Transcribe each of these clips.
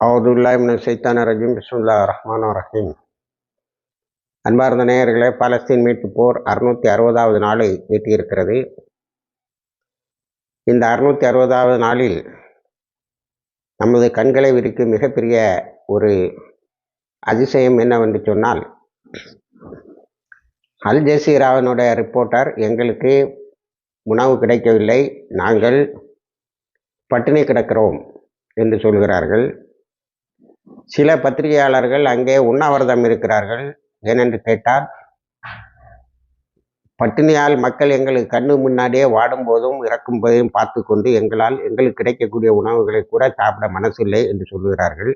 அவுதுல்லாமின் சைத்தான ரஜீம் பிஸ்முல்லா ரஹ்மான் ரஹீம். அன்பார்ந்த நேயர்களே பாலஸ்தீன் மீட்பு போர் அறுநூற்றி அறுபதாவது நாளை எட்டியிருக்கிறது. இந்த அறுநூற்றி அறுபதாவது நாளில் நமது கண்களை விரிக்கும் மிகப்பெரிய ஒரு அதிசயம் என்னவென்று சொன்னால் அல் ஜசீராவினுடைய ரிப்போர்ட்டர் எங்களுக்கு உணவு கிடைக்கவில்லை. நாங்கள் பட்டினி கிடக்கிறோம். என்று சொல்கிறார்கள். சில பத்திரிகையாளர்கள் அங்கே உண்ணாவிரதம் இருக்கிறார்கள் ஏனென்று கேட்டால் பட்டினியால் மக்கள் எங்களுக்கு கண்ணு முன்னாடியே வாடும் போதும் இறக்கும் போதையும் பார்த்து கொண்டு எங்களால் எங்களுக்கு கிடைக்கக்கூடிய உணவுகளை கூட சாப்பிட மனசில்லை என்று சொல்லுகிறார்கள்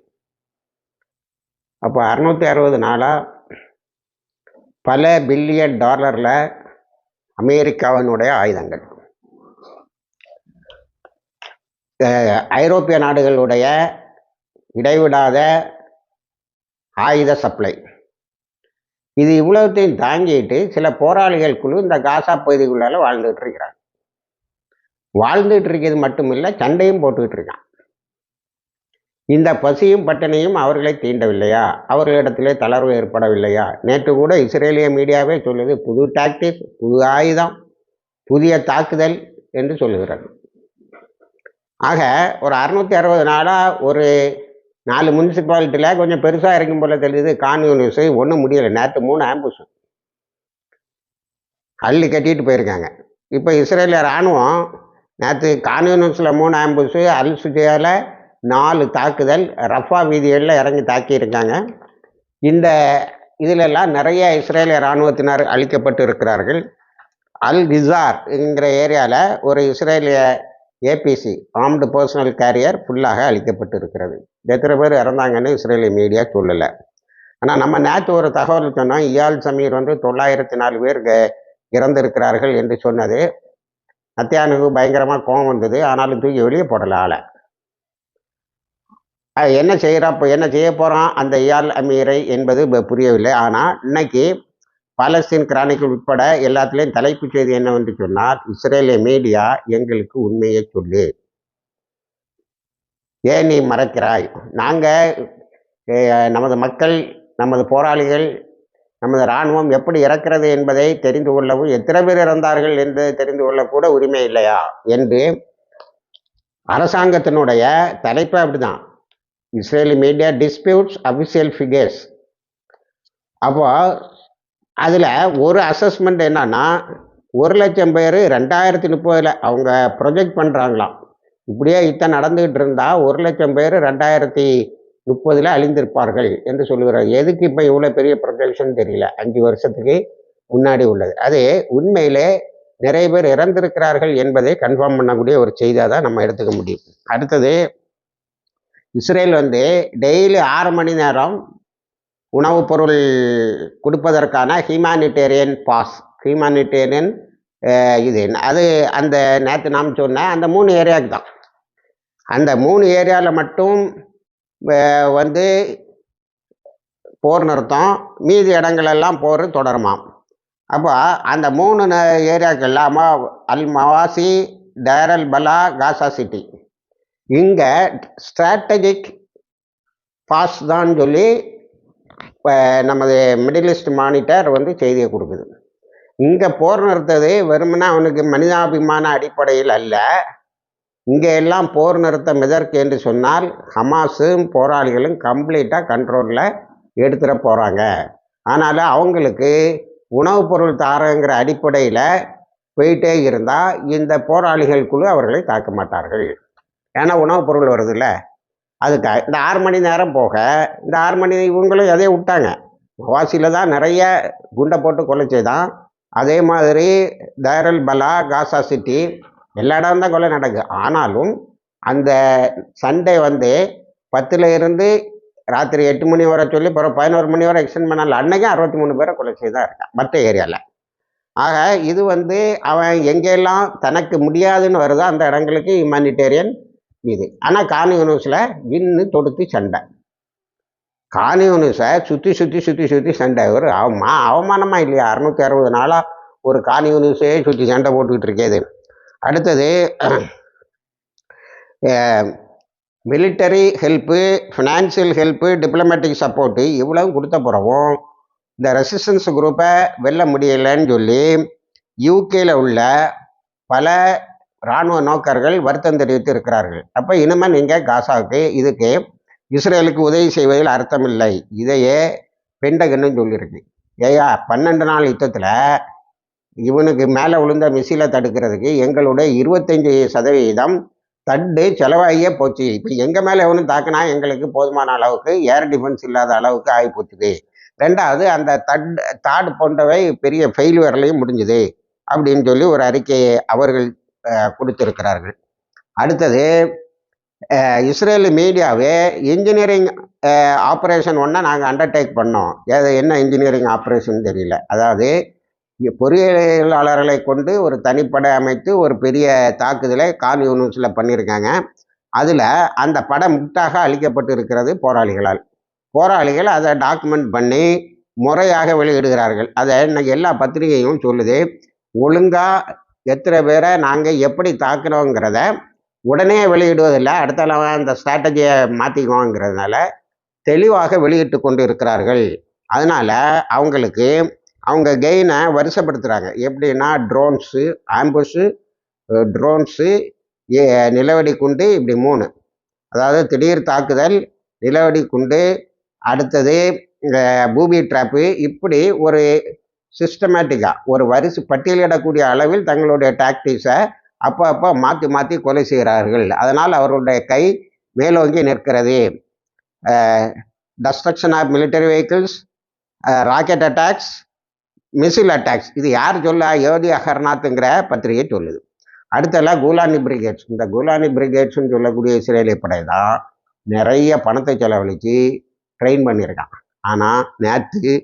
அப்போ அறுநூத்தி அறுபது நாளாக பல பில்லியன் டாலரில் அமெரிக்காவினுடைய ஆயுதங்கள். ஐரோப்பிய நாடுகளுடைய இடைவிடாத ஆயுத சப்ளை. இது இவ்வளவுத்தையும் தாங்கிட்டு சில போராளிகள் குழு இந்த காசா பகுதிக்குள்ளால வாழ்ந்துட்டு இருக்கிறாங்க. வாழ்ந்துட்டு இருக்கிறது மட்டும் இல்லை சண்டையும் போட்டுக்கிட்டு இருக்கான். இந்த பசியும் பட்டினியும் அவர்களை தீண்டவில்லையா? அவர்களிடத்திலே தளர்வு ஏற்படவில்லையா? நேற்று கூட இஸ்ரேலிய மீடியாவே சொல்லுது புது டாக்டிக் புது ஆயுதம் புதிய தாக்குதல் என்று சொல்லுகிறது. ஆக ஒரு அறுநூத்தி அறுபது நாளாக ஒரு நாலு முனிசிபாலிட்டியில் கொஞ்சம் பெருசாக இருக்கும் போல தெரியுது. கான்யூனிஸ் ஒன்றும் முடியலை. நேற்று மூணு ஆம்புஸ் கல் கட்டிட்டு போயிருக்காங்க. இப்போ இஸ்ரேலிய இராணுவம் நேற்று கான்யூனிஸில் மூணு ஆம்புஸு அல் சுஜியாவில் நாலு தாக்குதல் ரஃபா வீதிகளில் இறங்கி தாக்கியிருக்காங்க. இந்த இதிலெல்லாம் நிறைய இஸ்ரேலிய இராணுவத்தினர் அழிக்கப்பட்டு இருக்கிறார்கள். அல் கிசார் என்கிற ஏரியாவில் ஒரு இஸ்ரேலிய ஏபிசி ஆர்ம்டு பர்சனல் கேரியர் ஃபுல்லாக அளிக்கப்பட்டு இருக்கிறது எத்தனை பேர் இறந்தாங்கன்னு இஸ்ரேலிய மீடியா சொல்லலை. ஆனால் நம்ம நேற்று ஒரு தகவல் சொன்னோம் இயால் சமீர் வந்து தொள்ளாயிரத்தி நாலு பேர் இறந்திருக்கிறார்கள் என்று சொன்னது. நத்தியானுக்கு பயங்கரமாக கோபம் வந்தது ஆனாலும் தூக்கி வெளியே போடலை ஆளை. என்ன செய்கிறா இப்போ என்ன செய்ய போகிறான் அந்த இயால் அமீரை என்பது புரியவில்லை. ஆனால் இன்னைக்கு பாலஸ்தீன் கிரானிக்கல் உட்பட எல்லாத்துலேயும் தலைப்புச் செய்தி என்னவென்று சொன்னால் இஸ்ரேலிய மீடியா எங்களுக்கு உண்மையை சொல்லு. ஏன் நீ மறக்கிறாய்? நாங்கள் நமது மக்கள் நமது போராளிகள் நமது இராணுவம் எப்படி இறக்கிறது என்பதை தெரிந்து கொள்ளவும் எத்தனை பேர் இறந்தார்கள் என்று தெரிந்து கொள்ளக்கூட உரிமை இல்லையா? என்று அரசாங்கத்தினுடைய தலைப்பு அப்படிதான். Israeli media disputes official figures அப்போ அதில் ஒரு அசஸ்மெண்ட் என்னன்னா ஒரு லட்சம் பேர் ரெண்டாயிரத்தி முப்பதில் அவங்க ப்ரொஜெக்ட் பண்ணுறாங்களாம் இப்படியே இத்தனை நடந்துகிட்டு இருந்தால் ஒரு லட்சம் பேர் ரெண்டாயிரத்தி முப்பதில் அழிந்திருப்பார்கள் என்று சொல்லுகிறார். எதுக்கு இப்போ இவ்வளோ பெரிய ப்ரொஜெக்ஷன் தெரியல? அஞ்சு வருஷத்துக்கு முன்னாடி உள்ளது. அது உண்மையிலே நிறைய பேர் இறந்திருக்கிறார்கள் என்பதை கன்ஃபார்ம் பண்ணக்கூடிய ஒரு செய்தியாக தான் நம்ம எடுத்துக்க முடியும். அடுத்தது இஸ்ரேல் வந்து டெய்லி ஆறு மணி நேரம் உணவுப் பொருள் கொடுப்பதற்கான ஹியூமானிட்டேரியன் பாஸ் ஹியூமானிட்டேரியன் இது அது அந்த நேற்று நாம் சொன்ன அந்த மூணு ஏரியாவுக்கு தான். அந்த மூணு ஏரியாவில் மட்டும் வந்து போர் நிறுத்தம் மீதி இடங்களெல்லாம் போர் தொடருமாம். அப்போ அந்த மூணு ந- ஏரியாக்கள் Al Mawasi Deir al Balah Gaza City. இங்கே ஸ்ட்ராட்டஜிக் பாஸ் தான் சொல்லி இப்போ நமது மிடில் ஈஸ்ட் மானிட்டர் வந்து செய்தியை கொடுக்குது. இங்கே போர் நிறுத்தது வெறுமனா அவனுக்கு மனிதாபிமான அடிப்படையில் அல்ல. இங்கே எல்லாம் போர் நிறுத்தம் எதற்கு என்று சொன்னால் ஹமாஸும் போராளிகளும் கம்ப்ளீட்டாக கண்ட்ரோலில் எடுத்துட போகிறாங்க அதனால் அவங்களுக்கு உணவுப் பொருள் தாரங்கிற அடிப்படையில் போயிட்டே இருந்தால் இந்த போராளிகள் குழு அவர்களை தாக்க மாட்டார்கள். ஏன்னா உணவுப் பொருள் வருதுல்ல. அதுக்கு இந்த ஆறு மணி நேரம் போக இந்த ஆறு மணி இவங்களும் எதையும் விட்டாங்க. மவாசியில் தான் நிறைய குண்டை போட்டு கொலை செய்தான். அதே மாதிரி தைரல் பலா காசா சிட்டி எல்லா இடம் தான் கொலை நடக்குது. ஆனாலும் அந்த சண்டே வந்து பத்தில் இருந்து ராத்திரி எட்டு மணி வரை சொல்லி பிறகு பதினோரு மணி வரை எக்ஸ்டெண்ட் பண்ணல அன்னைக்கும் அறுபத்தி மூணு பேரை கொலை செய்தான் இருக்கான் மற்ற ஏரியாவில் ஆக இது வந்து அவன் எங்கெல்லாம் தனக்கு முடியாதுன்னு வருதோ அந்த இடங்களுக்கு ஹியூமானிட்டேரியன் இது. ஆனால் கான்யூனிஸில் வின்னு தொடுத்து சண்டை. கான்யூனிஸை சுற்றி சுற்றி சுற்றி சுற்றி சண்டை. ஒரு அவமா அவமானமா இல்லையா? அறுநூத்தி அறுபது நாளாக ஒரு கான்யூனிஸே சுற்றி சண்டை போட்டுக்கிட்டு இருக்கேது. அடுத்தது military help financial help diplomatic support இவ்வளவும் கொடுத்த பிறகும் இந்த ரெசிஸ்டன்ஸ் குரூப்பை வெல்ல முடியலைன்னு சொல்லி யூகேல உள்ள பல இராணுவ நோக்கர்கள் வருத்தம் தெரிவித்து இருக்கிறார்கள். அப்போ இனிமேல் நீங்கள் காசாவுக்கு இதுக்கு இஸ்ரேலுக்கு உதவி செய்வதில் அர்த்தமில்லை. இதையே பெண்டகன்னு சொல்லியிருக்கு. ஏயா பன்னெண்டு நாள் யுத்தத்தில் இவனுக்கு மேலே விழுந்த மிசிலை தடுக்கிறதுக்கு எங்களுடைய இருபத்தஞ்சி சதவீதம் தட்டு செலவாகியே போச்சு. இப்போ எங்கள் மேலே எவனும் தாக்குனா எங்களுக்கு போதுமான அளவுக்கு ஏர் டிஃபென்ஸ் இல்லாத அளவுக்கு ஆகி போச்சுது. ரெண்டாவது அந்த தட் தாடு போன்றவை பெரிய ஃபெயில்வேர்லையும் முடிஞ்சுது. அப்படின்னு சொல்லி ஒரு அறிக்கையை அவர்கள் கொடுத்திருக்கிறார்கள். அடுத்தது இஸ்ரேல் மீடியாவே இன்ஜினியரிங் ஆப்ரேஷன் ஒன்றை நாங்கள் அண்டர்டேக் பண்ணோம். எது என்ன இன்ஜினியரிங் ஆப்ரேஷன் தெரியல. அதாவது பொறியியலாளர்களை கொண்டு ஒரு தனிப்படை அமைத்து ஒரு பெரிய தாக்குதலை கான் யூனிவர்ஸில் பண்ணியிருக்காங்க. அதில் அந்த படம் முட்டாக அளிக்கப்பட்டு இருக்கிறது போராளிகளால். போராளிகள் அதை டாக்குமெண்ட் பண்ணி முறையாக வெளியிடுகிறார்கள். அதை இன்னைக்கு எல்லா பத்திரிகையும் சொல்லுது. ஒழுங்காக எத்தனை பேரை நாங்கள் எப்படி தாக்குறோங்கிறத உடனே வெளியிடுவதில்லை. அடுத்த அந்த ஸ்ட்ராட்டஜியை மாற்றிக்குவோங்கிறதுனால தெளிவாக வெளியிட்டு கொண்டு இருக்கிறார்கள் அதனால் அவங்களுக்கு அவங்க கெயினை வரிசைப்படுத்துகிறாங்க எப்படின்னா ட்ரோன்ஸு ஆம்புஷு ட்ரோன்ஸு நிலவடி குண்டு இப்படி மூணு. அதாவது திடீர் தாக்குதல் நிலவடி குண்டு அடுத்தது பூமி ட்ராப்பு இப்படி ஒரு சிஸ்டமேட்டிக்காக ஒரு வரிசை பட்டியலிடக்கூடிய அளவில் தங்களுடைய டாக்டிக்ஸை அப்போ அப்போ மாற்றி மாற்றி கொலை செய்கிறார்கள். அதனால் அவர்களுடைய கை மேலோங்கி நிற்கிறது. Destruction of military vehicles rocket attacks missile attacks இது யார் சொல்ல யோதி அகர்நாத்துங்கிற பத்திரிகை சொல்லுது. அடுத்தெல்லாம் கூலானி பிரிகேட்ஸ். இந்த கூலானி பிரிகேட்ஸ்னு சொல்லக்கூடிய இஸ்ரேலிய படை தான் நிறைய பணத்தை செலவழித்து ட்ரெயின் பண்ணியிருக்கான் ஆனால் நேற்று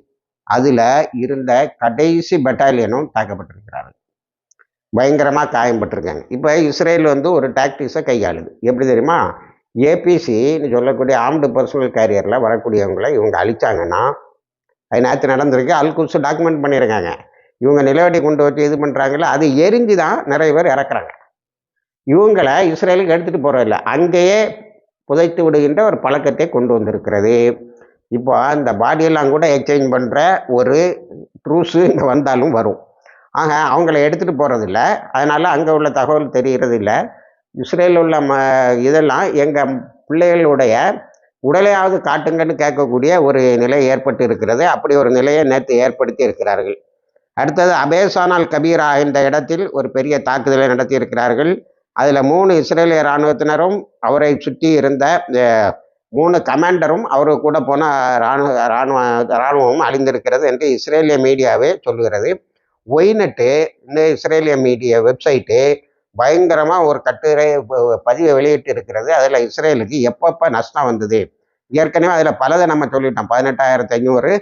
அதில் இருந்த கடைசி பெட்டாலியனும் தாக்கப்பட்டிருக்கிறார்கள். பயங்கரமாக காயம்பட்டிருக்காங்க இப்போ இஸ்ரேல் வந்து ஒரு டாக்டிக்ஸை கையாளுது. எப்படி தெரியுமா? ஏபிசின்னு சொல்லக்கூடிய ஆம்டு பர்சனல் கேரியரில் வரக்கூடியவங்களை இவங்க அழிச்சாங்கன்னா அது நேற்று நடந்திருக்கு. அல்குல்ஸ் டாக்குமெண்ட் பண்ணியிருக்காங்க. இவங்க நிலவடி கொண்டு வச்சு இது பண்ணுறாங்கல்ல அது எரிஞ்சு தான் நிறைய பேர் இறக்குறாங்க. இவங்களை இஸ்ரேலுக்கு எடுத்துகிட்டு போகிறதில்ல அங்கேயே புதைத்து விடுகின்ற ஒரு பழக்கத்தை கொண்டு வந்திருக்கிறது. இப்போ அந்த பாடியெல்லாம் கூட எக்ஸ்சேஞ்ச் பண்ணுற ஒரு ட்ரூஸு இங்கே வந்தாலும் வரும். ஆக அவங்கள எடுத்துகிட்டு போகிறதில்ல அதனால் அங்கே உள்ள தகவல் தெரிகிறது இல்லை இஸ்ரேலில் உள்ள ம இதெல்லாம் எங்கள் பிள்ளைகளுடைய உடலையாவது காட்டுங்கன்னு கேட்கக்கூடிய ஒரு நிலை ஏற்பட்டு இருக்கிறது அப்படி ஒரு நிலையை நேற்று ஏற்படுத்தி இருக்கிறார்கள். அடுத்தது அபேசானால் கபீரா என்ற இடத்தில் ஒரு பெரிய தாக்குதலை நடத்தி இருக்கிறார்கள் அதில் மூணு இஸ்ரேலிய இராணுவத்தினரும் அவரை சுற்றி இருந்த மூணு கமாண்டரும் அவர் கூட போன இராணுவ இராணுவ இராணுவமும் அழிந்திருக்கிறது என்று இஸ்ரேலிய மீடியாவே சொல்லுகிறது. ஒய்நெட்டு இந்த இஸ்ரேலிய மீடியா வெப்சைட்டு பயங்கரமாக ஒரு கட்டுரை பதிவை வெளியிட்டு இருக்கிறது அதில் இஸ்ரேலுக்கு எப்பப்போ நஷ்டம் வந்தது? ஏற்கனவே அதில் பலதை நம்ம சொல்லிட்டோம். பதினெட்டாயிரத்தி ஐநூறு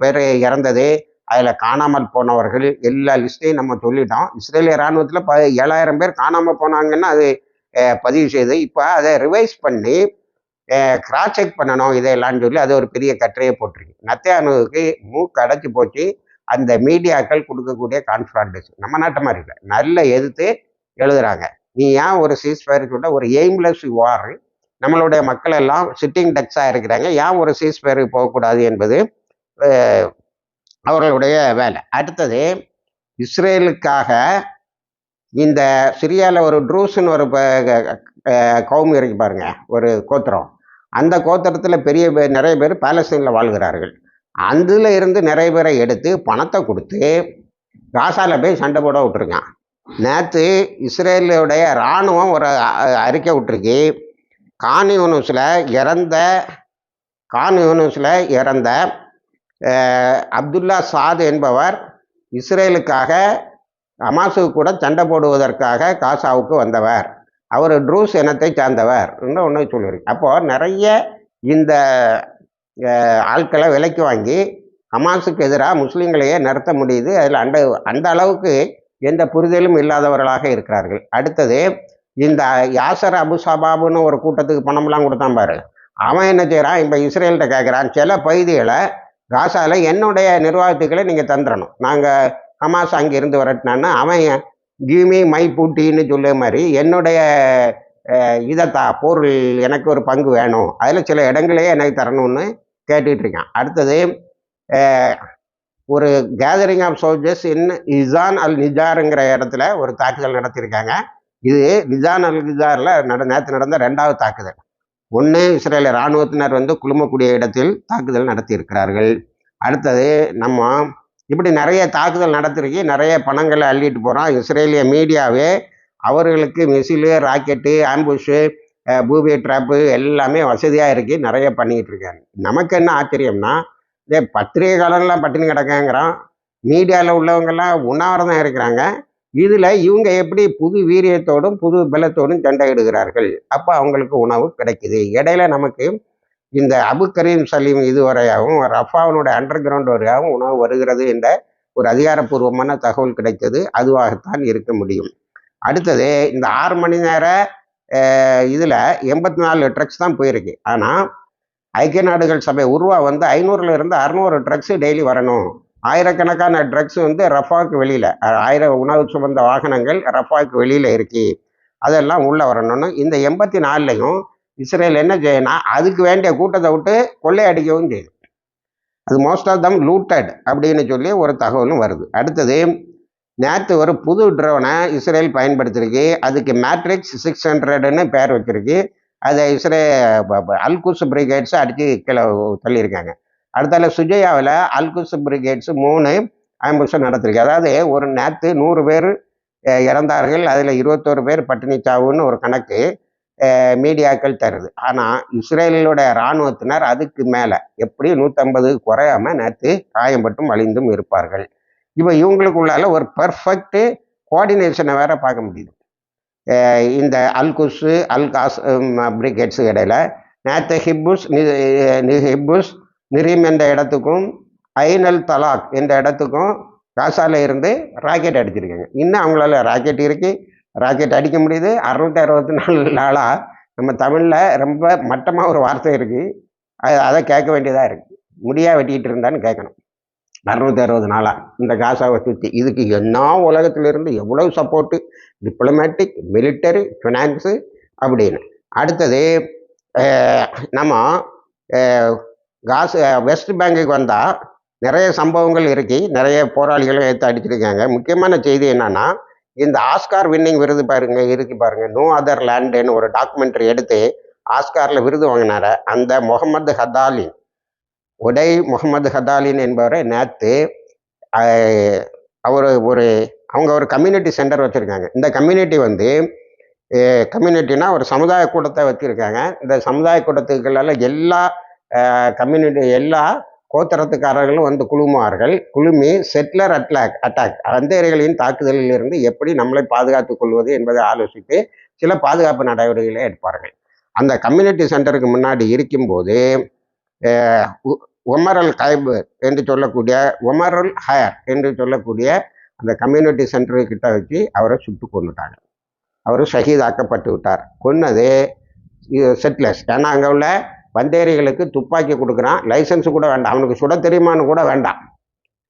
பேர் இறந்தது. அதில் காணாமல் போனவர்கள் எல்லா லிஸ்ட்டையும் நம்ம சொல்லிட்டோம். இஸ்ரேலிய இராணுவத்தில் ப ஏழாயிரம் பேர் காணாமல் போனாங்கன்னா அது பதிவு செய்து இப்போ அதை ரிவைஸ் பண்ணி கிராஸ் செக் பண்ணணும் இதையெல்லாம் சொல்லி அது ஒரு பெரிய கட்டுரையை போட்டிருக்கு நத்தியானுவுக்கு மூக்கு அடைச்சி போச்சு அந்த மீடியாக்கள் கொடுக்கக்கூடிய கான்ஃபிடன்ஸ் நம்ம நாட்டு மாதிரி இல்லை நல்ல எதிர்த்து எழுதுறாங்க நீ ஏன் ஒரு சீஸ்ஃபயர் சொல்ல ஒரு எய்ம்லெஸ் வார் நம்மளுடைய மக்கள் எல்லாம் சிட்டிங் டக்ஸாக இருக்கிறாங்க ஏன் ஒரு சீஸ்ஃபயருக்கு போகக்கூடாது என்பது அவர்களுடைய வேலை அடுத்தது இஸ்ரேலுக்காக இந்த சிரியாவில் ஒரு ட்ரூஸ்ன்னு ஒரு கவுமி இருக்கு பாருங்க ஒரு கோத்திரம் அந்த கோத்திரத்தில் பெரிய பேர் நிறைய பேர் பாலஸ்தீனில் வாழ்கிறார்கள். அதில் இருந்து நிறைய பேரை எடுத்து பணத்தை கொடுத்து காசாவில் போய் சண்டை போட விட்டுருக்கான். நேற்று இஸ்ரேலுடைய இராணுவம் ஒரு அ- அறிக்கை விட்டுருக்கு. கான் யூனிஸில் இறந்த கான் யூனிஸில் இறந்த அப்துல்லா சாத் என்பவர் இஸ்ரேலுக்காக அமாசுக்கு கூட சண்டை போடுவதற்காக காசாவுக்கு வந்தவர். அவர் ட்ரூஸ் இனத்தை சார்ந்தவர் இன்னும் ஒன்று சொல்லியிருக்கு அப்போது நிறைய இந்த ஆட்களை விலைக்கு வாங்கி ஹமாஸுக்கு எதிராக முஸ்லீம்களையே நிறுத்த முடியுது. அதில் அந்த அந்த அளவுக்கு எந்த புரிதலும் இல்லாதவர்களாக இருக்கிறார்கள். அடுத்தது இந்த யாசர் அபு சபாபுன்னு ஒரு கூட்டத்துக்கு பணம்லாம் கொடுத்தான் பாரு. அவன் என்ன செய்கிறான்? இப்போ இஸ்ரேல்கிட்ட கேட்குறான் சில பகுதிகளை காசாவில் என்னுடைய நிர்வாகத்துக்களை நீங்கள் தந்துடணும் நாங்கள் ஹமாஸ் அங்கே இருந்து வரட்டினான்னு அவன் கிமி மை பூட்டின்னு சொல்ல மாதிரி என்னுடைய இதை பொருள் எனக்கு ஒரு பங்கு வேணும். அதில் சில இடங்களையே எனக்கு தரணும்னு கேட்டுட்ருக்கேன் அடுத்தது ஒரு கேதரிங் ஆஃப் சோல்ஜர்ஸ் இன் இசான் அல் நிஜாருங்கிற இடத்துல ஒரு தாக்குதல் நடத்தியிருக்காங்க. இது நிஜான் அல் நிஜாரில் நட நேற்று நடந்த ரெண்டாவது தாக்குதல். ஒன்று இஸ்ரேல இராணுவத்தினர் வந்து குழுமக்கூடிய இடத்தில் தாக்குதல் நடத்தியிருக்கிறார்கள். அடுத்தது நம்ம இப்படி நிறைய தாக்குதல் நடத்திருக்கு நிறைய பணங்களை அள்ளிட்டு போகிறோம் இஸ்ரேலிய மீடியாவே அவர்களுக்கு missile rocket ambush booby trap எல்லாமே வசதியாக இருக்கு நிறைய பண்ணிக்கிட்டு இருக்காங்க நமக்கு என்ன ஆச்சரியம்னா இதே பத்திரிகை காலம்லாம் பட்டினி கிடக்கங்கிறோம் மீடியாவில் உள்ளவங்கெல்லாம் உண்ணாவிரதம் இருக்கிறாங்க. இதில் இவங்க எப்படி புது வீரியத்தோடும் புது பலத்தோடும் சண்டையிடுகிறார்கள்? அப்போ அவங்களுக்கு உணவு கிடைக்குது. இடையில நமக்கு இந்த அபு கரீம் சலீம் இதுவரையாகவும் ரஃபாவனுடைய அண்டர் கிரவுண்ட் வரையாகவும் உணவு வருகிறது என்ற ஒரு அதிகாரப்பூர்வமான தகவல் கிடைத்தது. அதுவாகத்தான் இருக்க முடியும். அடுத்தது இந்த ஆறு மணி நேர இதில் எண்பத்தி நாலு ட்ரக்ஸ் தான் போயிருக்கு. ஆனால் ஐக்கிய நாடுகள் சபை உருவா வந்து ஐநூறுலேருந்து அறநூறு ட்ரக்ஸ் டெய்லி வரணும். ஆயிரக்கணக்கான ட்ரக்ஸ் வந்து ரஃபாவுக்கு வெளியில் ஆயிரம் உணவு சுமந்த வாகனங்கள் ரஃபாவுக்கு வெளியில் இருக்கு. அதெல்லாம் உள்ளே வரணும்னு இந்த எண்பத்தி நாலுலையும் இஸ்ரேல் என்ன செய்யணும் அதுக்கு வேண்டிய கூட்டத்தை விட்டு கொள்ளையடிக்கவும் செய்யுது அது மோஸ்ட் ஆஃப் தம் லூட்டட் அப்படின்னு சொல்லி ஒரு தகவலும் வருது. அடுத்தது நேற்று ஒரு புது ட்ரோனை இஸ்ரேல் பயன்படுத்திருக்கு அதுக்கு மேட்ரிக்ஸ் சிக்ஸ் ஹண்ட்ரட்னு பேர் வச்சிருக்கு. அதை இஸ்ரே அல்குஸ் பிரிகேட்ஸ் அடித்து கீழே தள்ளியிருக்காங்க. அடுத்தால சுஜயாவில் அல்குஸ் பிரிகேட்ஸ் மூணு ஆம்புலன்ஸும் நடத்திருக்கு அதாவது ஒரு நேற்று நூறு பேர் இறந்தார்கள். அதில் இருபத்தோரு பேர் பட்டினி சாவுன்னு ஒரு கணக்கு. மீடியாக்கள் தருது. ஆனால் இஸ்ரேலோட இராணுவத்தினர் அதுக்கு மேலே எப்படியும் நூற்றம்பது குறையாம நேற்று காயம்பட்டும் அழிந்தும் இருப்பார்கள். இப்போ இவங்களுக்குள்ளால ஒரு பர்ஃபெக்ட் கோஆர்டினேஷனை வேற பார்க்க முடியுது. இந்த அல்குசு அல்காஸ் பிரிகேட்ஸு இடையில நேற்று ஹிப்புஸ் நி- ஹிப்புஸ் நிரீம் என்ற இடத்துக்கும் ஐனல் தலாக் என்ற இடத்துக்கும் காசால இருந்து ராக்கெட் அடிச்சிருக்காங்க. இன்னும் அவங்களால ராக்கெட் இருக்குது ராக்கெட் அடிக்க முடியுது. அறுநூத்தி அறுபத்தி நாலு நாளாக நம்ம தமிழில் ரொம்ப மட்டமாக ஒரு வார்த்தை இருக்குது அது அதை கேட்க வேண்டியதாக இருக்குது முடியா வெட்டிக்கிட்டு இருந்தான்னு கேட்கணும். அறுநூத்தி அறுபது நாளாக இந்த காசாவை சுற்றி இதுக்கு என்ன உலகத்திலிருந்து எவ்வளவு சப்போர்ட்டு டிப்ளமேட்டிக் மிலிட்டரி ஃபினான்ஸு அப்படின்னு. அடுத்தது நம்ம காசு வெஸ்ட் பேங்குக்கு வந்தால் நிறைய சம்பவங்கள் இருக்கு. நிறைய போராளிகளும் எடுத்து அடிச்சிருக்காங்க. முக்கியமான செய்தி என்னன்னா இந்த ஆஸ்கார் வின்னிங் விருது பாருங்க இருக்கு பாருங்க. நோ அதர் லேண்டுன்னு ஒரு டாக்குமெண்ட்ரி எடுத்து ஆஸ்காரில் விருது வாங்கினார. அந்த முகமது ஹதாலின் உடை முகமது ஹதாலின் என்பவரை நேற்று அவர் ஒரு அவங்க ஒரு கம்யூனிட்டி சென்டர் வச்சுருக்காங்க. இந்த கம்யூனிட்டி வந்து கம்யூனிட்டினா ஒரு சமுதாய கூட்டத்தை வச்சுருக்காங்க. இந்த சமுதாய கூட்டத்துக்குள்ளால எல்லா கம்யூனிட்டி எல்லா கோத்தரத்துக்காரர்களும் வந்து குழுமுவார்கள் குழுமி செட்லர் அட்டாக் அட்டாக் வந்தேரிகளின் தாக்குதலில் இருந்து எப்படி நம்மளை பாதுகாத்துக் கொள்வது என்பதை ஆலோசித்து சில பாதுகாப்பு நடவடிக்கைகளை எடுப்பார்கள். அந்த கம்யூனிட்டி சென்டருக்கு முன்னாடி இருக்கும்போது உ- உமரல் கைபு என்று சொல்லக்கூடிய ஒமரல் ஹயர் என்று சொல்லக்கூடிய அந்த கம்யூனிட்டி சென்டரு கிட்ட வச்சு அவரை சுட்டு கொண்டுட்டாங்க அவர் ஷஹீதாக்கப்பட்டு விட்டார். கொன்னது செட்லர்ஸ். ஏன்னா அங்கே உள்ள வந்தேரிகளுக்கு துப்பாக்கி கொடுக்குறான். லைசன்ஸ் கூட வேண்டாம். அவனுக்கு சுட தெரியுமான்னு கூட வேண்டாம்.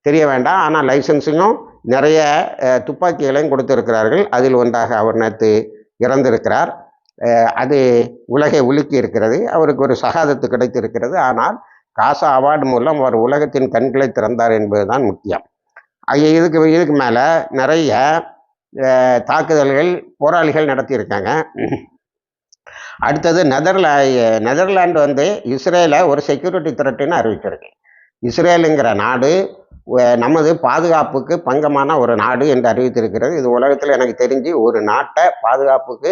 தெரிய வேண்டாம். ஆனால் லைசன்ஸையும் நிறைய துப்பாக்கிகளையும் கொடுத்திருக்கிறார்கள். அதில் ஒன்றாக அவர் நேற்று இறந்திருக்கிறார். அது உலகை உலுக்கி இருக்கிறது. அவருக்கு ஒரு சகாதத்து கிடைத்திருக்கிறது. ஆனால் காசா அவார்டு மூலம் அவர் உலகத்தின் கண்களை திறந்தார் என்பதுதான் முக்கியம். இதுக்கு இதுக்கு மேலே நிறைய தாக்குதல்கள் போராளிகள் நடத்தியிருக்காங்க. அடுத்தது நெதர்லா நெதர்லாண்டு வந்து இஸ்ரேலை ஒரு செக்யூரிட்டி த்ரெட்டுன்னு அறிவிச்சிருக்கு. இஸ்ரேலுங்கிற நாடு நமது பாதுகாப்புக்கு பங்கமான ஒரு நாடு என்று அறிவித்திருக்கிறது. இது உலகத்தில் எனக்கு தெரிஞ்சு ஒரு நாட்டை பாதுகாப்புக்கு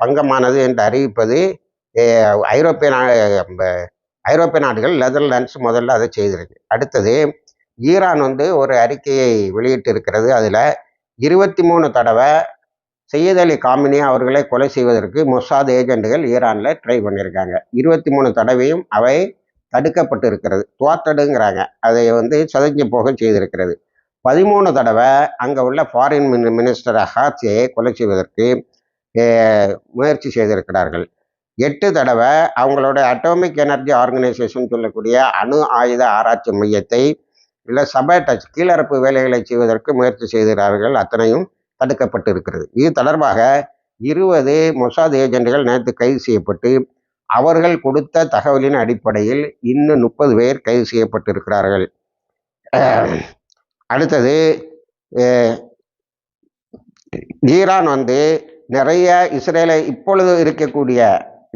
பங்கமானது என்று அறிவிப்பது ஐரோப்பிய நா ஐரோப்பிய நாடுகள் நெதர்லாண்ட்ஸ் முதல்ல அதை செய்திருக்கு. அடுத்தது ஈரான் வந்து ஒரு அறிக்கையை வெளியிட்டு இருக்கிறது அதில் இருபத்தி மூணு தடவை சையத் அலி காமினி அவர்களை கொலை செய்வதற்கு மொசாத் ஏஜெண்டுகள் ஈரானில் ட்ரை பண்ணியிருக்காங்க. இருபத்தி மூணு தடவையும் அவை தடுக்கப்பட்டு இருக்கிறது துவாத்தடுங்கிறாங்க. அதை வந்து சதஞ்சு போக செய்திருக்கிறது. பதிமூணு தடவை அங்கே உள்ள ஃபாரின் மினி மினிஸ்டர் ஹாத்ஸியை கொலை செய்வதற்கு முயற்சி செய்திருக்கிறார்கள். எட்டு தடவை அவங்களோட அட்டோமிக் எனர்ஜி ஆர்கனைசேஷன் சொல்லக்கூடிய அணு ஆயுத ஆராய்ச்சி மையத்தை இல்லை சபேட்டச் கீழறப்பு வேலைகளை செய்வதற்கு முயற்சி செய்கிறார்கள். அத்தனையும் தடுக்கப்பட்டு இருக்கிறது. இது தொடர்பாக இருபது மொசாத் ஏஜெண்டுகள் நேற்று கைது செய்யப்பட்டு அவர்கள் கொடுத்த தகவலின் அடிப்படையில் இன்னும் முப்பது பேர் கைது செய்யப்பட்டிருக்கிறார்கள். அடுத்தது ஈரான் வந்து நிறைய இஸ்ரேலை இப்பொழுது இருக்கக்கூடிய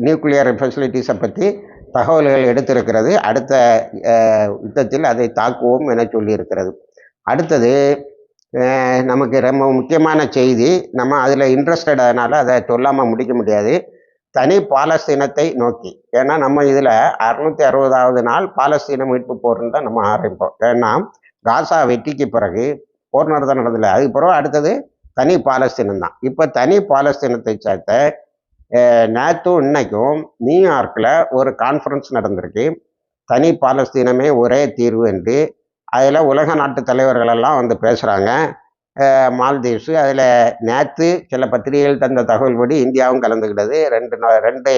நியூக்ளியர் ஃபெசிலிட்டிஸை பற்றி தகவல்கள் எடுத்திருக்கிறது. அடுத்த யுத்தத்தில் அதை தாக்குவோம் என சொல்லியிருக்கிறது. அடுத்தது நமக்கு ரொம்ப முக்கியமான செய்தி. நம்ம அதில் இன்ட்ரெஸ்டட் அதனால் அதை சொல்லாமல் முடிக்க முடியாது. தனி பாலஸ்தீனத்தை நோக்கி. ஏன்னா நம்ம இதில் அறுநூத்தி அறுபதாவது நாள் பாலஸ்தீன மீட்பு போர்னு தான் நம்ம ஆரம்பிப்போம். ஏன்னா காசா வெற்றிக்கு பிறகு போர் நடத்த நடந்தது. அதுக்கு பிறகு அடுத்தது தனி பாலஸ்தீனம் தான். இப்போ தனி பாலஸ்தீனத்தை சேர்த்த நேற்றும் இன்னைக்கும் நியூயார்க்கில் ஒரு கான்ஃபரன்ஸ் நடந்திருக்கு. தனி பாலஸ்தீனமே ஒரே தீர்வு என்று அதில் உலக நாட்டு தலைவர்களெல்லாம் வந்து பேசுகிறாங்க மால்தீவ்ஸு அதில் நேற்று சில பத்திரிகைகள் தந்த தகவல்படி இந்தியாவும் கலந்துக்கிட்டது ரெண்டு நா- ரெண்டு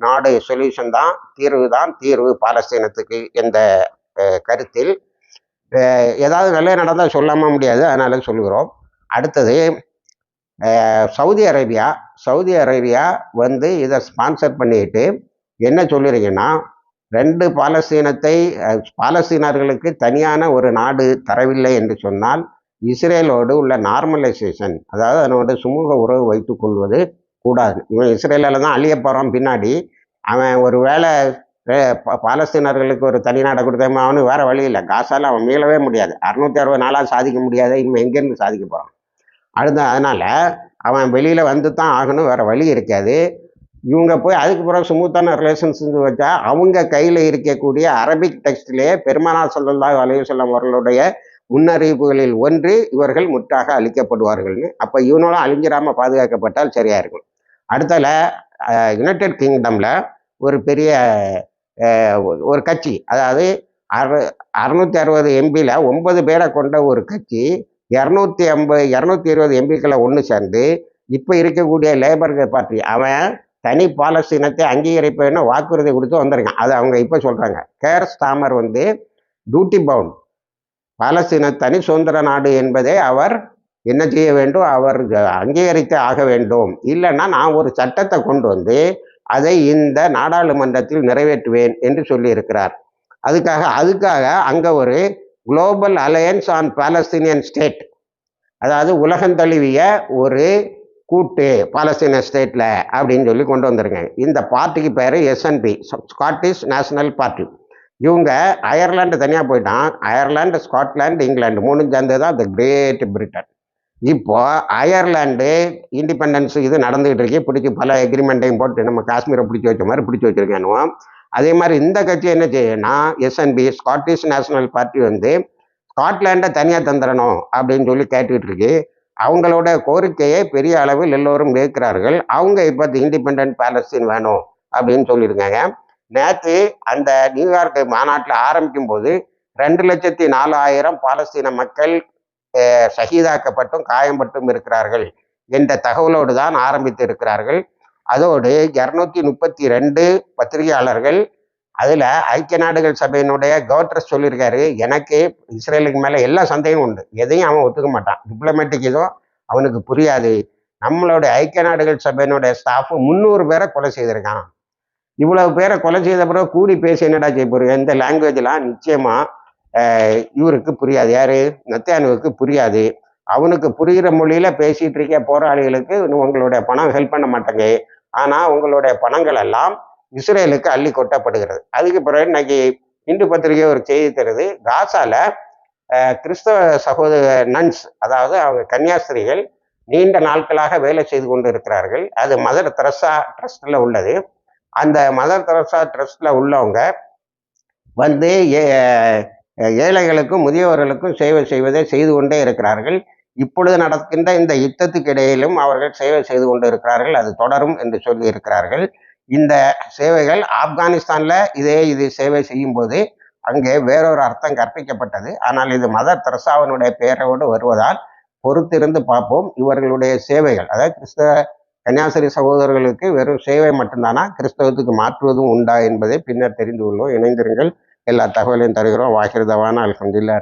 நாடு சொல்யூஷன் தான் தீர்வு தான் தீர்வு பாலஸ்தீனத்துக்கு என்ற கருத்தில். ஏதாவது நல்ல நடந்தால் சொல்லாமல் முடியாது அதனால சொல்கிறோம் அடுத்தது சவுதி அரேபியா சவுதி அரேபியா வந்து இதை ஸ்பான்சர் பண்ணிட்டு என்ன சொல்லிருக்கீங்கன்னா ரெண்டு பாலஸ்தீனத்தை பாலஸ்தீனர்களுக்கு தனியான ஒரு நாடு தரவில்லை என்று சொன்னால் இஸ்ரேலோடு உள்ள நார்மலைசேஷன் அதாவது அதனோட சுமூக உறவு வைத்துக் கொள்வது கூடாது. இவன் இஸ்ரேலில் தான் அழிய போகிறான் பின்னாடி. அவன் ஒரு வேளை பாலஸ்தீனர்களுக்கு ஒரு தனி நாடை கொடுத்தாம அவனு வேறு வழி இல்லை. காசால் அவன் மீளவே முடியாது. அறுநூத்தி அறுபது நாளாக சாதிக்க முடியாது. இவன் எங்கேருந்து சாதிக்க போகிறான் அடுத்த அதனால் அவன் வெளியில் வந்து தான் ஆகணும். வேறு வழி இருக்காது. இவங்க போய் அதுக்கு பிறகு சுமூத்தான ரிலேஷன்ஸ் வச்சா அவங்க கையில் இருக்கக்கூடிய அரபிக் டெக்ஸ்ட்லேயே பெருமானார் சொல்லல்லா அலையுசல்லாம் அவர்களுடைய முன்னறிவிப்புகளில் ஒன்று இவர்கள் முற்றாக அழிக்கப்படுவார்கள்னு. அப்போ இவனோட அழிஞ்சிடாமல் பாதுகாக்கப்பட்டால் சரியாக இருக்கும். அடுத்தல யுனைடெட் கிங்டமில் ஒரு பெரிய ஒரு கட்சி அதாவது அறு அறுநூத்தி அறுபது எம்பியில் ஒன்பது பேரை கொண்ட ஒரு கட்சி இரநூத்தி ஐம்பது இரநூத்தி இருபது எம்பிக்களை ஒன்று சேர்ந்து இப்போ இருக்கக்கூடிய லேபர் பார்ட்டி அவன் தனி பாலஸ்தீனத்தை அங்கீகரிப்பேன்னு வாக்குறுதி கொடுத்து வந்திருக்கேன் அது அவங்க இப்போ சொல்கிறாங்க கேர் ஸ்டாமர் வந்து டியூட்டி பவுண்ட் பாலஸ்தீன தனி சுதந்திர நாடு என்பதை அவர் என்ன செய்ய வேண்டும்? அவர் அங்கீகரித்து ஆக வேண்டும். இல்லைன்னா நான் ஒரு சட்டத்தை கொண்டு வந்து அதை இந்த நாடாளுமன்றத்தில் நிறைவேற்றுவேன் என்று சொல்லியிருக்கிறார். அதுக்காக அதுக்காக அங்கே ஒரு global alliance on Palestinian state அதாவது உலகம் தழுவிய ஒரு கூட்டு பாலஸ்தீன ஸ்டேட்டில் அப்படின்னு சொல்லி கொண்டு வந்துருங்க இந்த பார்ட்டிக்கு பேர் எஸ்என்பி ஸ்காட்டிஷ் நேஷனல் பார்ட்டி இவங்க அயர்லாண்டு தனியாக போயிட்டான். அயர்லாண்டு ஸ்காட்லாண்டு இங்கிலாந்து மூணு சேர்ந்து தான் த கிரேட் பிரிட்டன் இப்போ அயர்லாண்டு இண்டிபெண்டன்ஸ் இது நடந்துகிட்டு இருக்கு. பிடிச்சி பல எக்ரிமெண்ட்டையும் போட்டு நம்ம காஷ்மீரை பிடிச்சி வச்ச மாதிரி பிடிச்சி வச்சிருக்கானுவோம் அதே மாதிரி இந்த கட்சி என்ன செய்யணும்னா எஸ்என்பி ஸ்காட்டிஷ் நேஷனல் பார்ட்டி வந்து ஸ்காட்லாண்டை தனியாக தந்துடணும் அப்படின்னு சொல்லி கேட்டுக்கிட்டு இருக்கு. அவங்களோட கோரிக்கையை பெரிய அளவில் எல்லோரும் கேட்கிறார்கள் அவங்க இப்போ இண்டிபெண்ட் பாலஸ்தீன் வேணும் அப்படின்னு சொல்லியிருக்காங்க. நேற்று அந்த நியூயார்க் மாநாட்டில் ஆரம்பிக்கும் போது ரெண்டு லட்சத்தி நாலாயிரம் பாலஸ்தீன மக்கள் சகிதாக்கப்பட்டும் காயம்பட்டும் இருக்கிறார்கள் என்ற தகவலோடு தான் ஆரம்பித்து இருக்கிறார்கள். அதோடு இரநூத்தி முப்பத்தி ரெண்டு பத்திரிகையாளர்கள் அதில் ஐக்கிய நாடுகள் சபையினுடைய கவர்னர் சொல்லியிருக்காரு எனக்கு இஸ்ரேலுக்கு மேலே எல்லா சந்தேகம் உண்டு. எதையும் அவன் ஒத்துக்க மாட்டான். டிப்ளமேட்டிக் இதோ அவனுக்கு புரியாது. நம்மளுடைய ஐக்கிய நாடுகள் சபையினுடைய ஸ்டாஃப் முந்நூறு பேரை கொலை செய்திருக்கான். இவ்வளவு பேரை கொலை செய்த பிறகு கூடி பேசி என்னடா செய்ய போறீங்க? இந்த லாங்குவேஜ்லாம் நிச்சயமா இவருக்கு புரியாது. யாரு? நத்தியானுவுக்கு புரியாது. அவனுக்கு புரிகிற மொழியில பேசிட்டு இருக்க போராளிகளுக்கு உங்களுடைய பணம் ஹெல்ப் பண்ண மாட்டேங்க. ஆனா உங்களுடைய பணங்கள் எல்லாம் இஸ்ரேலுக்கு அள்ளி கொட்டப்படுகிறது. அதுக்கு பிறகு இன்னைக்கு இந்து பத்திரிகை ஒரு செய்தி தருது. காசால கிறிஸ்தவ சகோதர நன்ஸ் அதாவது அவங்க கன்னியாஸ்திரிகள் நீண்ட நாட்களாக வேலை செய்து கொண்டு இருக்கிறார்கள் அது மதர் தெரசா ட்ரஸ்டில் உள்ளது. அந்த மதர் தெரசா ட்ரஸ்டில் உள்ளவங்க வந்து ஏ- ஏழைகளுக்கும் முதியவர்களுக்கும் சேவை செய்வதை செய்து கொண்டே இருக்கிறார்கள். இப்பொழுது நடக்கின்ற இந்த யுத்தத்துக்கு இடையிலும் அவர்கள் சேவை செய்து கொண்டு இருக்கிறார்கள் அது தொடரும் என்று சொல்லி இருக்கிறார்கள். இந்த சேவைகள் ஆப்கானிஸ்தான்ல இதே இது சேவை செய்யும் போது அங்கே வேறொரு அர்த்தம் கற்பிக்கப்பட்டது. ஆனால் இது மதர் தெரசாவனுடைய பெயரோடு வருவதால் பொறுத்திருந்து பார்ப்போம். இவர்களுடைய சேவைகள் அதாவது கிறிஸ்தவ கன்னியாசரி சகோதரர்களுக்கு வெறும் சேவை மட்டும்தானா? கிறிஸ்தவத்துக்கு மாற்றுவதும் உண்டா என்பதை பின்னர் தெரிந்து கொள்வோம். இணைந்திருங்கள். எல்லா தகவலையும் தருகிறோம். வாகிருதவான அல்ஹம்துல்லா